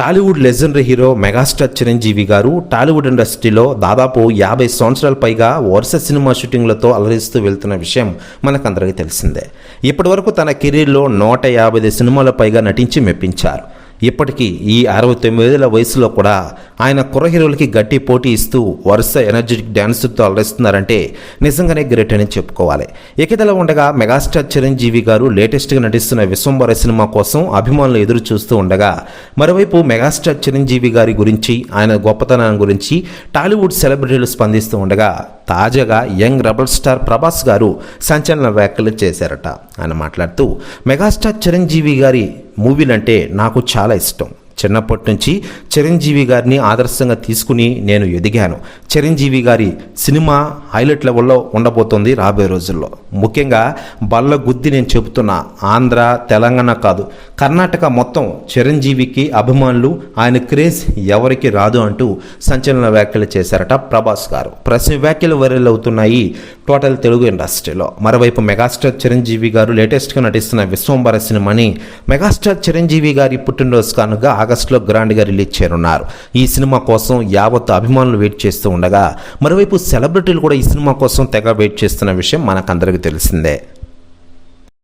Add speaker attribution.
Speaker 1: Tollywood legendary hero megastar Chiranjeevi garu Tollywood ఇండస్ట్రీలో దాదాపు యాభై సంవత్సరాల పైగా వరుస సినిమా షూటింగ్లతో అలరిస్తూ వెళ్తున్న విషయం మనకందరికీ తెలిసిందే. ఇప్పటివరకు తన కెరీర్లో నూట యాభై సినిమాల పైగా నటించి మెప్పించారు. ఇప్పటికీ ఈ అరవై తొమ్మిదేళ్ళ వయసులో కూడా ఆయన కుర్ర హీరోలకి గట్టి పోటీ ఇస్తూ వరుస ఎనర్జెటిక్ డ్యాన్సుతో అలరిస్తున్నారంటే నిజంగానే గ్రేట్ అని చెప్పుకోవాలి. ఇకదల ఉండగా మెగాస్టార్ చిరంజీవి గారు లేటెస్ట్గా నటిస్తున్న విశ్వంబర సినిమా కోసం అభిమానులు ఎదురు చూస్తూ ఉండగా మరోవైపు మెగాస్టార్ చిరంజీవి గారి గురించి ఆయన గొప్పతనం గురించి టాలీవుడ్ సెలబ్రిటీలు స్పందిస్తూ ఉండగా తాజాగా యంగ్ రెబల్ స్టార్ ప్రభాస్ గారు సంచలన వ్యాఖ్యలు చేశారట. ఆయన మాట్లాడుతూ మెగాస్టార్ చిరంజీవి గారి మూవీలంటే నాకు చాలా ఇష్టం. చిన్నప్పటి నుంచి చిరంజీవి గారిని ఆదర్శంగా తీసుకుని నేను ఎదిగాను. చిరంజీవి గారి సినిమా హైలైట్ లెవెల్లో ఉండబోతోంది రాబోయే రోజుల్లో. ముఖ్యంగా బల్ల గుద్ది నేను చెబుతున్నా ఆంధ్ర తెలంగాణ కాదు కర్ణాటక మొత్తం చిరంజీవికి అభిమానులు ఆయన క్రేజ్ ఎవరికి రాదు అంటూ సంచలన వ్యాఖ్యలు చేశారట ప్రభాస్ గారు. ప్రశ్న వ్యాఖ్యలు వైరల్ అవుతున్నాయి టోటల్ తెలుగు ఇండస్ట్రీలో. మరోవైపు మెగాస్టార్ చిరంజీవి గారు లేటెస్ట్గా నటిస్తున్న విశ్వంబర సినిమాని మెగాస్టార్ చిరంజీవి గారి పుట్టినరోజు కానుగా ఆగస్టులో గ్రాండ్గా రిలీజ్ చేయనున్నారు. ఈ సినిమా కోసం యావత్ అభిమానులు వెయిట్ చేస్తూ ఉండగా మరోవైపు సెలబ్రిటీలు కూడా ఈ సినిమా కోసం తెగ వెయిట్ చేస్తున్న విషయం మనకందరికీ తెలిసిందే.